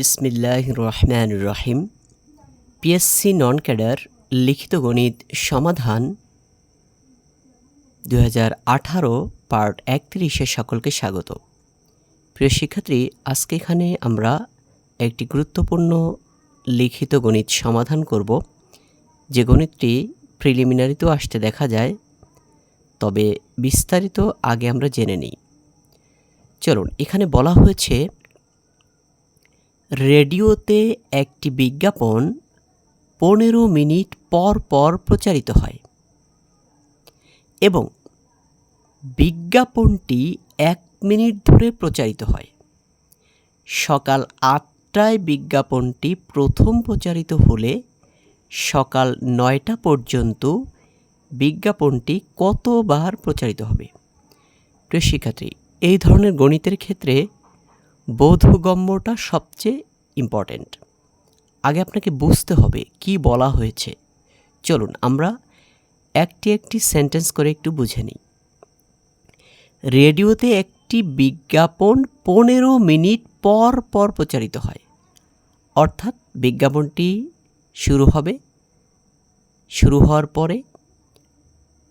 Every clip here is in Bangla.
বিসমিল্লাহ রহমান রহিম পিএসসি নন ক্যাডার লিখিত গণিত সমাধান দু আঠারো, পার্ট একত্রিশে সকলকে স্বাগত। প্রিয় শিক্ষার্থী, আজকে এখানে আমরা একটি গুরুত্বপূর্ণ লিখিত গণিত সমাধান করব। যে গণিতটি প্রিলিমিনারিতেও আসতে দেখা যায়, তবে বিস্তারিত আগে আমরা জেনে নিই। চলুন, এখানে বলা হয়েছে রেডিওতে একটি বিজ্ঞাপন পনেরো মিনিট পর পর প্রচারিত হয় এবং বিজ্ঞাপনটি এক মিনিট ধরে প্রচারিত হয়। সকাল আটটায় বিজ্ঞাপনটি প্রথম প্রচারিত হলে সকাল নয়টা পর্যন্ত বিজ্ঞাপনটি কতবার প্রচারিত হবে? প্রিয় শিক্ষার্থী, এই ধরনের গণিতের ক্ষেত্রে বোধগম্যটা সবচেয়ে ইম্পর্ট্যান্ট আগে আপনাকে বুঝতে হবে কি বলা হয়েছে। চলুন, আমরা একটি একটি সেন্টেন্স করে একটু বুঝে নিই। রেডিওতে একটি বিজ্ঞাপন পনেরো মিনিট পর পর প্রচারিত হয়। অর্থাৎ বিজ্ঞাপনটি শুরু হবে। শুরু হওয়ার পরে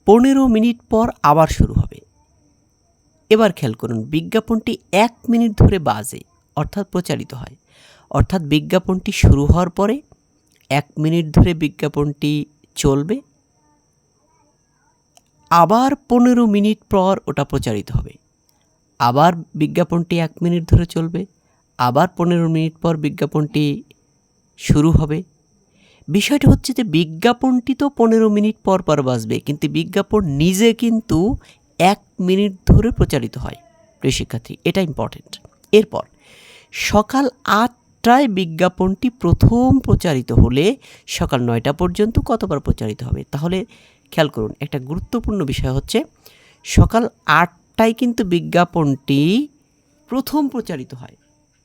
পনেরো মিনিট পর আবার শুরু হবে। এবার খেয়াল করুন, বিজ্ঞাপনটি এক মিনিট ধরে বাজে, অর্থাৎ প্রচারিত হয়। অর্থাৎ বিজ্ঞাপনটি শুরু হওয়ার পরে এক মিনিট ধরে বিজ্ঞাপনটি চলবে। আবার পনেরো মিনিট পর ওটা প্রচারিত হবে। আবার বিজ্ঞাপনটি এক মিনিট ধরে চলবে। আবার পনেরো মিনিট পর বিজ্ঞাপনটি শুরু হবে। বিষয়টা হচ্ছে যে বিজ্ঞাপনটি তো পনেরো মিনিট পর পর বাজবে, কিন্তু বিজ্ঞাপন নিজে কিন্তু এক মিনিট ধরে প্রচারিত হয়। প্রিয় শিক্ষার্থী, এটা ইম্পর্টেন্ট এরপর সকাল আটটায় বিজ্ঞাপনটি প্রথম প্রচারিত হলে সকাল নয়টা পর্যন্ত কতবার প্রচারিত হবে? তাহলে খেয়াল করুন, একটা গুরুত্বপূর্ণ বিষয় হচ্ছে সকাল আটটায় কিন্তু বিজ্ঞাপনটি প্রথম প্রচারিত হয়।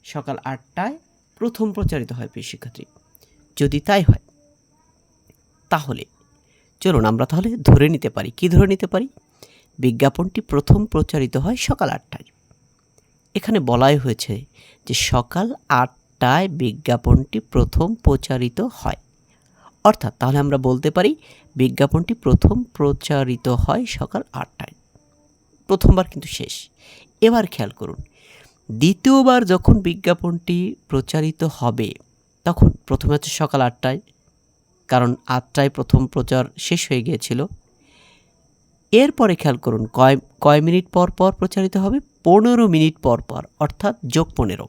সকাল আটটায় প্রথম প্রচারিত হয় প্রিয় শিক্ষার্থী। যদি তাই হয়, তাহলে চলুন আমরা তাহলে ধরে নিতে পারি। কি ধরে নিতে পারি? বিজ্ঞাপনটি প্রথম প্রচারিত হয় সকাল আটটায়। এখানে বলাই হয়েছে যে সকাল আটটায় বিজ্ঞাপনটি প্রথম প্রচারিত হয়। অর্থাৎ তাহলে আমরা বলতে পারি বিজ্ঞাপনটি প্রথম প্রচারিত হয় সকাল আটটায়। প্রথমবার কিন্তু শেষ। এবার খেয়াল করুন, দ্বিতীয়বার যখন বিজ্ঞাপনটি প্রচারিত হবে, তখন প্রথমে হচ্ছে সকাল আটটায়, কারণ আটটায় প্রথম প্রচার শেষ হয়ে গিয়েছিল। এরপরে খেয়াল করুন, কয় কয় মিনিট পর পর প্রচারিত হবে? পনেরো মিনিট পর পর, অর্থাৎ যোগ পনেরো।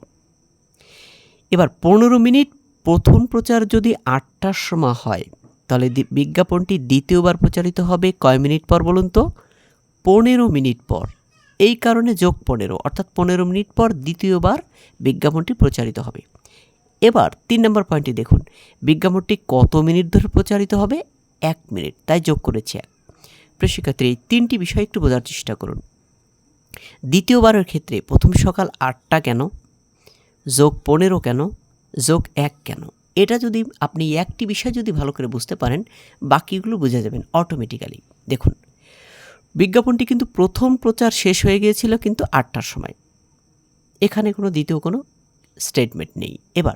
এবার পনেরো মিনিট প্রথম প্রচার যদি আটটার সময় হয়, তাহলে বিজ্ঞাপনটি দ্বিতীয়বার প্রচারিত হবে কয় মিনিট পর বলুন তো? পনেরো মিনিট পর। এই কারণে যোগ পনেরো, অর্থাৎ পনেরো মিনিট পর দ্বিতীয়বার বিজ্ঞাপনটি প্রচারিত হবে। এবার তিন নম্বর পয়েন্টটি দেখুন, বিজ্ঞাপনটি কত মিনিট ধরে প্রচারিত হবে? এক মিনিট, তাই যোগ করেছি এক। প্রশিক্ষার্থী এই তিনটি বিষয় একটু বোঝার চেষ্টা করুন। দ্বিতীয়বারের ক্ষেত্রে প্রথম সকাল আটটা কেন? যোগ পনেরো কেন? যোগ এক কেন? এটা যদি আপনি একটি বিষয় যদি ভালো করে বুঝতে পারেন, বাকিগুলো বুঝে যাবেন অটোমেটিক্যালি দেখুন, বিজ্ঞাপনটি কিন্তু প্রথম প্রচার শেষ হয়ে গিয়েছিল কিন্তু আটটার সময়। এখানে কোনো দ্বিতীয় কোনো স্টেটমেন্ট নেই। এবার,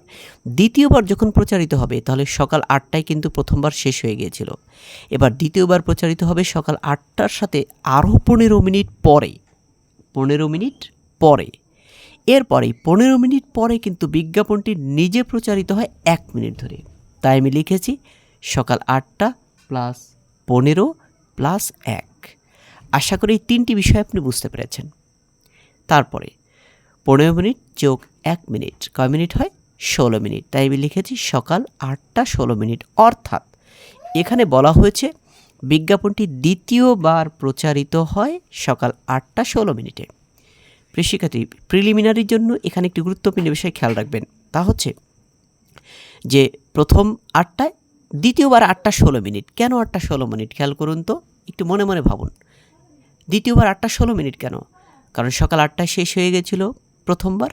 দ্বিতীয়বার যখন প্রচারিত হবে, তাহলে সকাল আটটায় কিন্তু প্রথমবার শেষ হয়ে গিয়েছিল। এবার দ্বিতীয়বার প্রচারিত হবে সকাল আটটার সাথে আরও পনেরো মিনিট পরে। পনেরো মিনিট পরে। এরপরে পনেরো মিনিট পরে কিন্তু বিজ্ঞাপনটি নিজে প্রচারিত হয় এক মিনিট ধরে। তাই আমি লিখেছি, সকাল আটটা প্লাস পনেরো প্লাস এক। আশা করি এই তিনটি বিষয় আপনি বুঝতে পেরেছেন। তারপরে, পনেরো মিনিট যোগ এক মিনিট, কয় মিনিট হয়? ষোলো মিনিট। তাই আমি লিখেছি, সকাল আটটা ষোলো মিনিট। অর্থাৎ, এখানে বলা হয়েছে, বিজ্ঞাপনটি দ্বিতীয়বার প্রচারিত হয় সকাল আটটা ষোলো মিনিটে। কৃষিকাতি প্রিলিমিনারির জন্য এখানে একটি গুরুত্বপূর্ণ বিষয় খেয়াল রাখবেন। তা হচ্ছে যে প্রথম আটটায় দ্বিতীয়বার আটটা ষোলো মিনিট। কেন আটটা ষোলো মিনিট? খেয়াল করুন তো, একটু মনে মনে ভাবুন। দ্বিতীয়বার আটটা ষোলো মিনিট কেন? কারণ সকাল আটটায় শেষ হয়ে গেছিল প্রথমবার,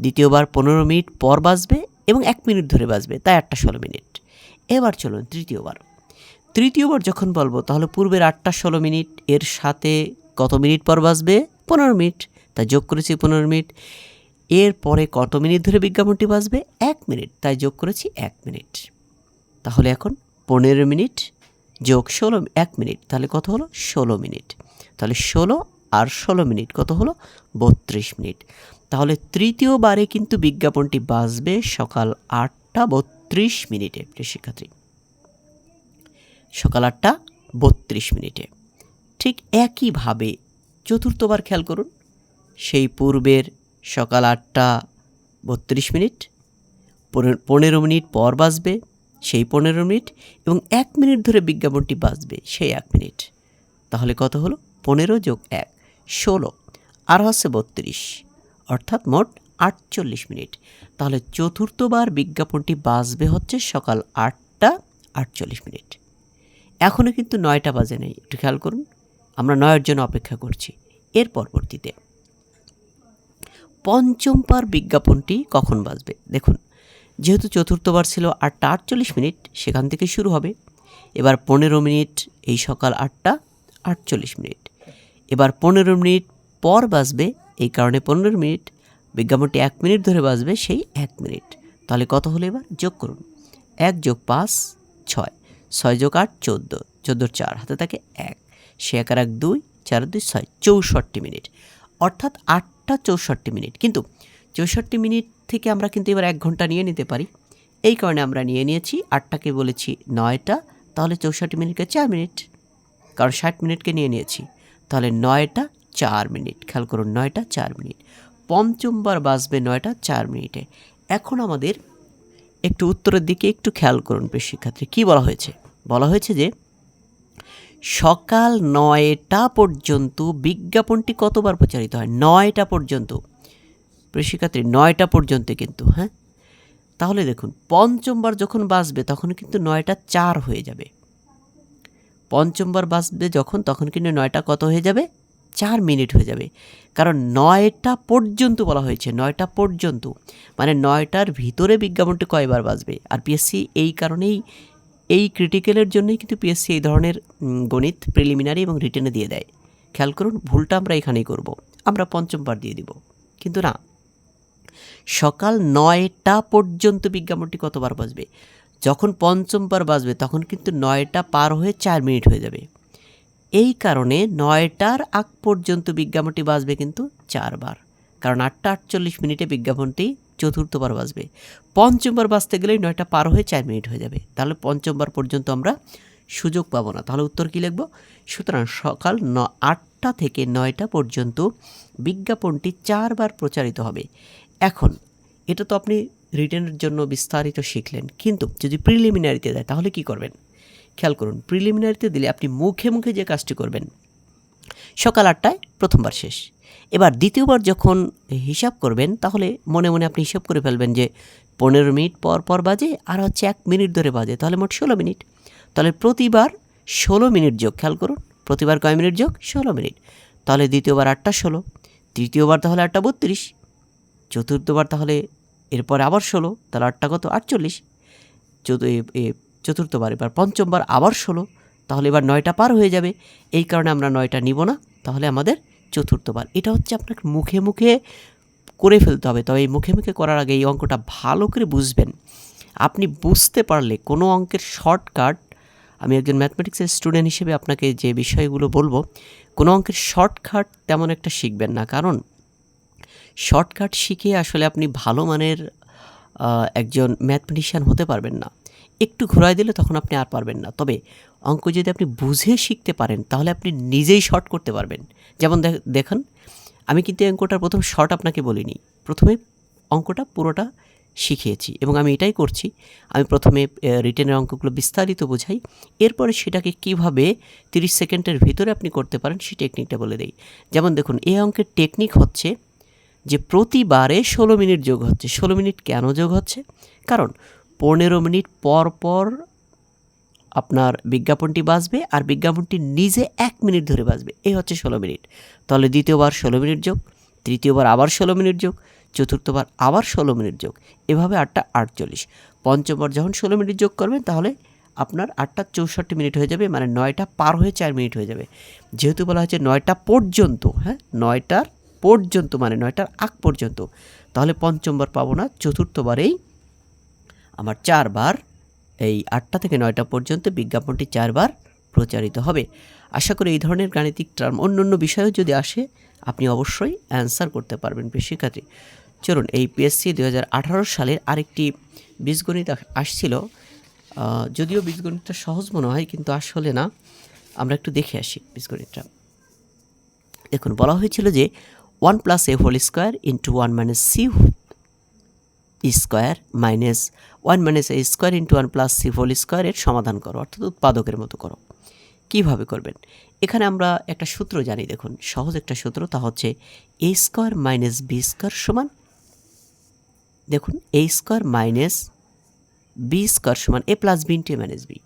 দ্বিতীয়বার পনেরো মিনিট পর বাজবে এবং এক মিনিট ধরে বাজবে, তাই আটটা ষোলো মিনিট। এবার চলুন তৃতীয়বার। তৃতীয়বার যখন বলব, তাহলে পূর্বের আটটা ষোলো মিনিট, এর সাথে কত মিনিট পর বাজবে? পনেরো মিনিট। তাই যোগ করেছি পনেরো মিনিট। এরপরে কত মিনিট ধরে বিজ্ঞাপনটি বাজবে? এক মিনিট। তাই যোগ করেছি এক মিনিট। তাহলে এখন পনেরো মিনিট যোগ ষোলো, এক মিনিট। তাহলে কত হলো? ষোলো মিনিট। তাহলে ষোলো আর ষোলো মিনিট কত হলো? বত্রিশ মিনিট। তাহলে তৃতীয়বারে কিন্তু বিজ্ঞাপনটি বাজবে সকাল আটটা বত্রিশ মিনিটে, প্রিয় শিক্ষার্থী। সকাল আটটা বত্রিশ মিনিটে। ঠিক একইভাবে চতুর্থবার খেয়াল করুন সেই পূর্বের সকাল আটটা বত্রিশ মিনিট পনে- পনেরো মিনিট পর বাজবে সেই পনেরো মিনিট এবং এক মিনিট ধরে বিজ্ঞাপনটি বাজবে সেই এক মিনিট। তাহলে কত হলো? পনেরো যোগ এক, ষোলো। আর হচ্ছে বত্রিশ, অর্থাৎ মোট আটচল্লিশ মিনিট। তাহলে চতুর্থবার বিজ্ঞাপনটি বাজবে হচ্ছে সকাল আটটা আটচল্লিশ মিনিট। এখনও কিন্তু নয়টা বাজে নেই, একটু খেয়াল করুন। আমরা নয়ের জন্য অপেক্ষা করছি। এর পরবর্তীতে পঞ্চম পার বিজ্ঞাপনটি কখন বাজবে? দেখুন, যেহেতু চতুর্থবার ছিল আটটা আটচল্লিশ মিনিট, সেখান থেকে শুরু হবে। এবার পনেরো মিনিট, এই সকাল আটটা আটচল্লিশ মিনিট। এবার পনেরো মিনিট পর বাজবে, এই কারণে পনেরো মিনিট, বিজ্ঞাপনটি এক মিনিট ধরে বাজবে সেই এক মিনিট। তাহলে কত হলো এবার? যোগ করুন। এক যোগ পাঁচ, ছয়। ছয় যোগ আট, চোদ্দ। চোদ্দোর চার, হাতে থাকে এক। সে এক আর এক দুই, চার দুই, ছয়। চৌষট্টি মিনিট। অর্থাৎ আটটা চৌষট্টি মিনিট। কিন্তু চৌষট্টি মিনিট থেকে আমরা কিন্তু এবার এক ঘণ্টা নিয়ে নিতে পারি। এই কারণে আমরা নিয়ে নিয়েছি, আটটাকে বলেছি নয়টা, তাহলে চৌষট্টি মিনিটকে চার মিনিট। কারণ ষাট মিনিটকে নিয়ে নিয়েছি, তাহলে নয়টা চার মিনিট। খেয়াল করুন, নয়টা চার মিনিট। পঞ্চমবার বাজবে নয়টা চার মিনিটে। এখন আমাদের একটু উত্তরের দিকে একটু খেয়াল করুন শিক্ষার্থী, কী বলা হয়েছে? বলা হয়েছে যে সকাল নয়টা পর্যন্ত বিজ্ঞাপনটি কতবার প্রচারিত হয়? নয়টা পর্যন্ত। প্রিয় শিক্ষার্থী, নয়টা পর্যন্ত কিন্তু হ্যাঁ? তাহলে দেখুন পঞ্চমবার যখন বাজবে, তখন কিন্তু নয়টা চার হয়ে যাবে। পঞ্চমবার বাজবে যখন, তখন কিন্তু নয়টা কত হয়ে যাবে? চার মিনিট হয়ে যাবে। কারণ নয়টা পর্যন্ত বলা হয়েছে, নয়টা পর্যন্ত। মানে নয়টার ভিতরে বিজ্ঞাপনটি কয়বার বাজবে? আর পিএসসি এই কারণেই এই ক্রিটিক্যালের জন্যই কিন্তু পিএসসি এই ধরনের গণিত প্রিলিমিনারি এবং রিটেনে দিয়ে দেয়। খেয়াল করুন, ভুলটা আমরা এখানেই করব। আমরা পঞ্চমবার দিয়ে দিব। কিন্তু না, সকাল নয়টা পর্যন্ত বিজ্ঞাপনটি কতবার বাজবে? যখন পঞ্চমবার বাজবে, তখন কিন্তু নয়টা পার হয়ে চার মিনিট হয়ে যাবে। এই কারণে নয়টার আগ পর্যন্ত বিজ্ঞাপনটি বাজবে কিন্তু চারবার কারণ আটটা আটচল্লিশ মিনিটে বিজ্ঞাপনটি চতুর্থবার বাজবে। পঞ্চমবার বাজতে গেলেই নয়টা পার হয়ে চার মিনিট হয়ে যাবে। তাহলে পঞ্চমবার পর্যন্ত আমরা সুযোগ পাবো না। তাহলে উত্তর কী লিখব? সুতরাং সকাল ন, আটটা থেকে নয়টা পর্যন্ত বিজ্ঞাপনটি চারবার প্রচারিত হবে। এখন, এটা তো আপনি রিটার্নের জন্য বিস্তারিত শিখলেন। কিন্তু যদি প্রিলিমিনারিতে দেয়, তাহলে কি করবেন? খেয়াল করুন, প্রিলিমিনারিতে দিলে আপনি মুখে মুখে যে কাজটি করবেন সকাল আটটায় প্রথমবার শেষ। এবার দ্বিতীয়বার যখন হিসাব করবেন, তাহলে মনে মনে আপনি হিসাব করে ফেলবেন যে পনেরো মিনিট পর পর বাজে, আর হচ্ছে এক মিনিট ধরে বাজে, তাহলে মোট ষোলো মিনিট। তাহলে প্রতিবার ষোলো মিনিট যোগ, খেয়াল করুন, প্রতিবার কয় মিনিট যোগ? ষোলো মিনিট। তাহলে দ্বিতীয়বার আটটা ষোলো, তৃতীয়বার তাহলে আটটা বত্রিশ, চতুর্থবার তাহলে এরপরে আবার ষোলো, তাহলে আটটা কত? আটচল্লিশ। চতুর্থবার, এবার পঞ্চমবার আবার ষোলো তাহলে এবার নয়টা পার হয়ে যাবে। এই কারণে আমরা নয়টা নিব না। তাহলে আমাদের চতুর্থবার এটা হচ্ছে আপনাকে মুখে মুখে করে ফেলতে হবে। তবে এই মুখে মুখে করার আগে এই অঙ্কটা ভালো করে বুঝবেন। আপনি বুঝতে পারলে কোনো অঙ্কের শর্টকাট, আমি একজন ম্যাথমেটিক্সের স্টুডেন্ট হিসেবে আপনাকে যে বিষয়গুলো বলব, কোনো অঙ্কের শর্টকাট তেমন একটা শিখবেন না। কারণ শর্টকাট শিখে আসলে আপনি ভালো মানের একজন ম্যাথমেটিশিয়ান হতে পারবেন না। একটু ঘোরায় দিলে তখন আপনি আর পারবেন না। তবে অঙ্ক যদি আপনি বুঝে শিখতে পারেন, তাহলে আপনি নিজেই শর্ট করতে পারবেন। যেমন দেখ- দেখুন, আমি কিন্তু অঙ্কটার প্রথম শর্ট আপনাকে বলিনি। প্রথমে অঙ্কটা পুরোটা শিখিয়েছি এবং আমি এটাই করছি। আমি প্রথমে রিটেনের অঙ্কগুলো বিস্তারিত বোঝাই। এরপরে সেটাকে কীভাবে তিরিশ সেকেন্ডের ভিতরে আপনি করতে পারেন, সেই টেকনিকটা বলে দেই। যেমন দেখুন, এই অঙ্কের টেকনিক হচ্ছে যে প্রতিবারে ষোলো মিনিট যোগ হচ্ছে। ষোলো মিনিট কেন যোগ হচ্ছে? কারণ পনেরো মিনিট পর পর আপনার বিজ্ঞাপনটি বাজবে আর বিজ্ঞাপনটি নিজে এক মিনিট ধরে বাজবে। এই হচ্ছে ষোলো মিনিট। তাহলে দ্বিতীয়বার ষোলো মিনিট যোগ, তৃতীয়বার আবার ষোলো মিনিট যোগ, চতুর্থবার আবার ষোলো মিনিট যোগ। এভাবে আটটা আটচল্লিশ। পঞ্চমবার যখন ষোলো মিনিট যোগ করবেন, তাহলে আপনার আটটা চৌষট্টি মিনিট হয়ে যাবে মানে নয়টা পার হয়ে চার মিনিট হয়ে যাবে। যেহেতু বলা হয়েছে নয়টা পর্যন্ত হ্যাঁ নয়টার পর্যন্ত মানে নয়টার আগ পর্যন্ত, তাহলে পঞ্চমবার পাবো না, চতুর্থবারেই আমার চারবার এই আটটা থেকে নয়টা পর্যন্ত বিজ্ঞাপনটি চারবার প্রচারিত হবে। আশা করি এই ধরনের গাণিতিক টার্ম অন্য অন্য বিষয়েও যদি আসে, আপনি অবশ্যই অ্যান্সার করতে পারবেন শিক্ষার্থী চলুন, এই পিএসসি দু হাজার আঠারো সালের আরেকটি বীজগণিত আস- আসছিল। যদিও বীজগণিতটা সহজ মনে হয়, কিন্তু আসলে না। আমরা একটু দেখে আসি বীজগণিতটা। দেখুন, বলা হয়েছিল যে one plus A whole square into one minus C square minus one minus A square into one plus C whole স্কোয়ারের সমাধান করো, অর্থাৎ উৎপাদকের মতো করো। কীভাবে করবেন? এখানে আমরা একটা সূত্র জানি, দেখুন, সহজ একটা সূত্র, তা হচ্ছে A square minus B square সমান, দেখুন A square minus B square সমান A plus B into A minus B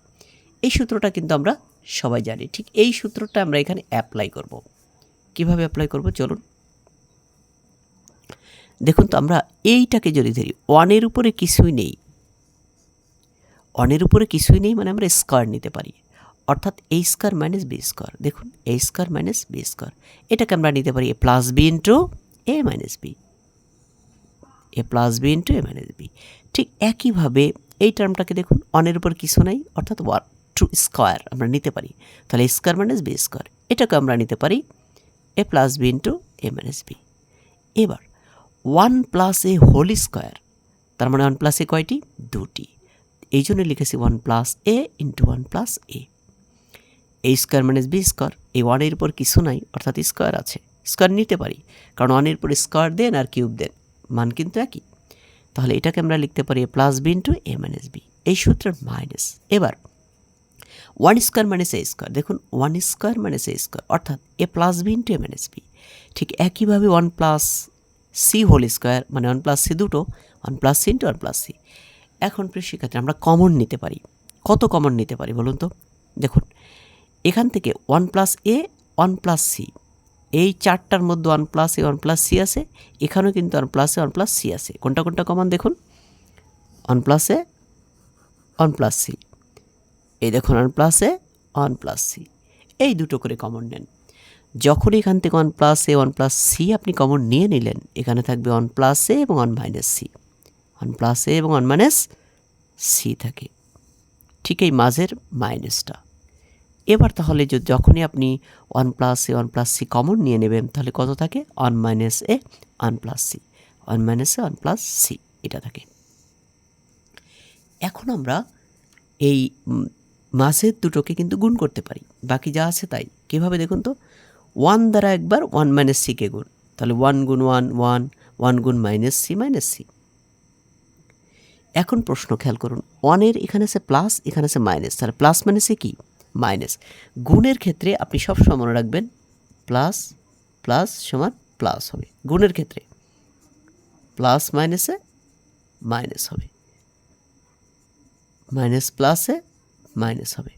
এই সূত্রটা কিন্তু আমরা সবাই জানি, ঠিক এই সূত্রটা আমরা এখানে অ্যাপ্লাই করব। কীভাবে অ্যাপ্লাই করব? চলুন দেখুন তো, আমরা এইটাকে যদি ধরি ওয়ানের উপরে কিছুই নেই। ওয়ানের উপরে কিছুই নেই মানে আমরা স্কোয়ার নিতে পারি। অর্থাৎ A square minus B square দেখুন A square minus B square এটাকে আমরা নিতে পারি A plus B into A minus B A plus B into A minus B ঠিক একইভাবে এই টার্মটাকে দেখুন অনের উপর কিছু নাই, অর্থাৎ ওয়ান টু স্কোয়ার আমরা নিতে পারি। তাহলে স্কোয়ার মাইনাস বি স্কোয়ার এটাকে আমরা নিতে পারি A plus B into A minus B এবার one plus A whole square. তার মানে ওয়ান প্লাস এ কয়টি? দুটি। এই জন্য লিখেছি one plus A into one plus A. A square minus B square, এই ওয়ানের উপর কিছু নাই, অর্থাৎ স্কোয়ার আছে। স্কোয়ার নিতে পারি, কারণ ওয়ানের উপর স্কোয়ার দেন আর কিউব দেন, মান কিন্তু একই। তাহলে এটাকে আমরা লিখতে পারি A plus B into A minus B. এই সূত্রের মাইনাস। এবার, one square minus A square, দেখুন, one square minus A square, অর্থাৎ A plus B into A minus B. ঠিক একইভাবে one plus C whole square মানে ওয়ান প্লাস সি দুটো one plus C into one plus C এখন প্রিয় শিক্ষার্থী আমরা কমন নিতে পারি কত কমন নিতে পারি বলুন তো দেখুন এখান থেকে one plus A one plus C এই চারটার মধ্যে one plus A one plus C আছে এখানেও কিন্তু one plus A one plus C আছে কোনটা কোনটা কমন দেখুন one plus A one plus C এই দেখুন one plus A one plus C এই দুটো করে কমন নেন যখন এখান থেকে one plus A one plus C আপনি কমন নিয়ে নিলেন, এখানে থাকবে ওয়ান প্লাস এ এবং one minus C one plus A এবং ওয়ান মাইনাস সি থাকে। ঠিক এই মাঝের মাইনাসটা এবার তাহলে যখনই আপনি one plus A one plus C common নিয়ে নেবেন, তাহলে কত থাকে? One minus A one plus C one minus A one plus C এটা থাকে। এখন আমরা এই মাসের দুটোকে কিন্তু গুণ করতে পারি। বাকি যা আছে তাই। কীভাবে দেখুন তো? ওয়ান দ্বারা একবার, ওয়ান মাইনাস সিকে গুণ। তাহলে ওয়ান গুণ ওয়ান ওয়ান ওয়ান গুণ মাইনাস সি মাইনাস সি। এখন প্রশ্ন খেয়াল করুন, ওয়ানের এখানে আছে প্লাস, এখানে আছে মাইনাস। তাহলে প্লাস মাইনাসে কি? মাইনাস। গুণের ক্ষেত্রে আপনি সবসময় মনে রাখবেন, প্লাস প্লাস সমান প্লাস হবে। গুণের ক্ষেত্রে প্লাস মাইনাসে মাইনাস হবে। মাইনাস প্লাসে মাইনাস হবে।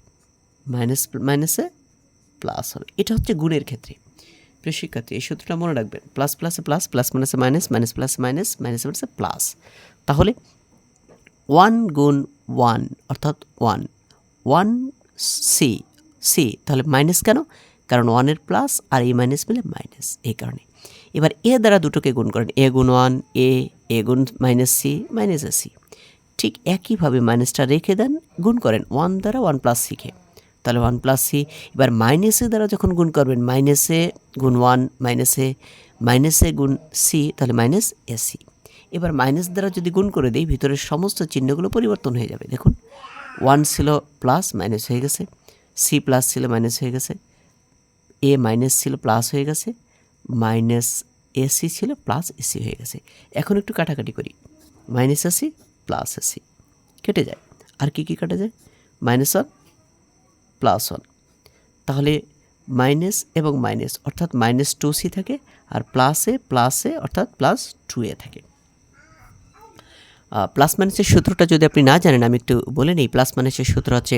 মাইনাস, মাইনাসে প্লাস হবে। এটা হচ্ছে গুণের ক্ষেত্রে। প্রিয় শিক্ষার্থী, এই সূত্রটা মনে রাখবেন প্লাস প্লাসে প্লাস প্লাস মাইনাসে মাইনাস মাইনাস প্লাসে মাইনাস মাইনাস মাইনাসে প্লাস তাহলে ওয়ান গুণ ওয়ান অর্থাৎ ওয়ান ওয়ান সি সি তাহলে মাইনাস কেন? কারণ ওয়ানের প্লাস আর এই মাইনাস মিলে মাইনাস এই কারণে। এবার এ দ্বারা দুটোকে গুণ করেন এ গুণ ওয়ান এ এ গুণ মাইনাস সি মাইনাস সি ঠিক একইভাবে মাইনাসটা রেখে দেন, গুণ করেন ওয়ান দ্বারা ওয়ান প্লাস সিকে তাহলে ওয়ান প্লাস সি এবার মাইনাসে দ্বারা যখন গুণ করবেন মাইনাসে গুণ ওয়ান মাইনাসে মাইনাসে গুণ সি তাহলে মাইনাস এসি এবার মাইনাস দ্বারা যদি গুণ করে দিই, ভিতরের সমস্ত চিহ্নগুলো পরিবর্তন হয়ে যাবে। দেখুন ওয়ান ছিল প্লাস মাইনাস হয়ে গেছে। সি প্লাস ছিল মাইনাস হয়ে গেছে। এ মাইনাস ছিল প্লাস হয়ে গেছে। মাইনাস এসি ছিল প্লাস এসি হয়ে গেছে। এখন একটু কাটাকাটি করি। মাইনাস এসি প্লাস এসি কেটে যায়। আর কি কি কাটা যায়? মাইনাস ওয়ান প্লাস ওয়ান তাহলে মাইনাস এবং মাইনাস অর্থাৎ মাইনাস টু সি থাকে, আর প্লাসে প্লাসে অর্থাৎ প্লাস টু এ থাকে। প্লাস মাইনাসের সূত্রটা যদি আপনি না জানেন, আমি একটু বলে নিই প্লাস মাইনাসের সূত্র হচ্ছে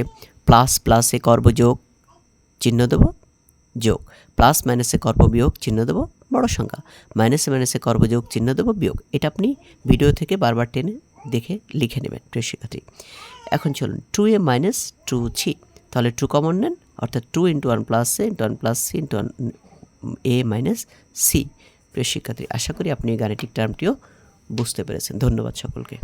প্লাস প্লাসে কর্ব চিহ্ন দেবো, যোগ। প্লাস মাইনাসে কর্ব চিহ্ন দেবো, বড় সংখ্যা। মাইনাসে মাইনাসে কর্ব যোগ, চিহ্ন দেবো, বিয়োগ। এটা আপনি ভিডিও থেকে বারবার টেনে দেখে লিখে নেবেন প্রিয় শিক্ষার্থী এখন চলুন two A minus two C তাহলে টু কমন নেন, অর্থাৎ two into one plus A into one plus C into one A minus C প্রিয় শিক্ষার্থী, আশা করি আপনি এই গাণিতিক টার্মটিও বুঝতে পেরেছেন। ধন্যবাদ সকলকে।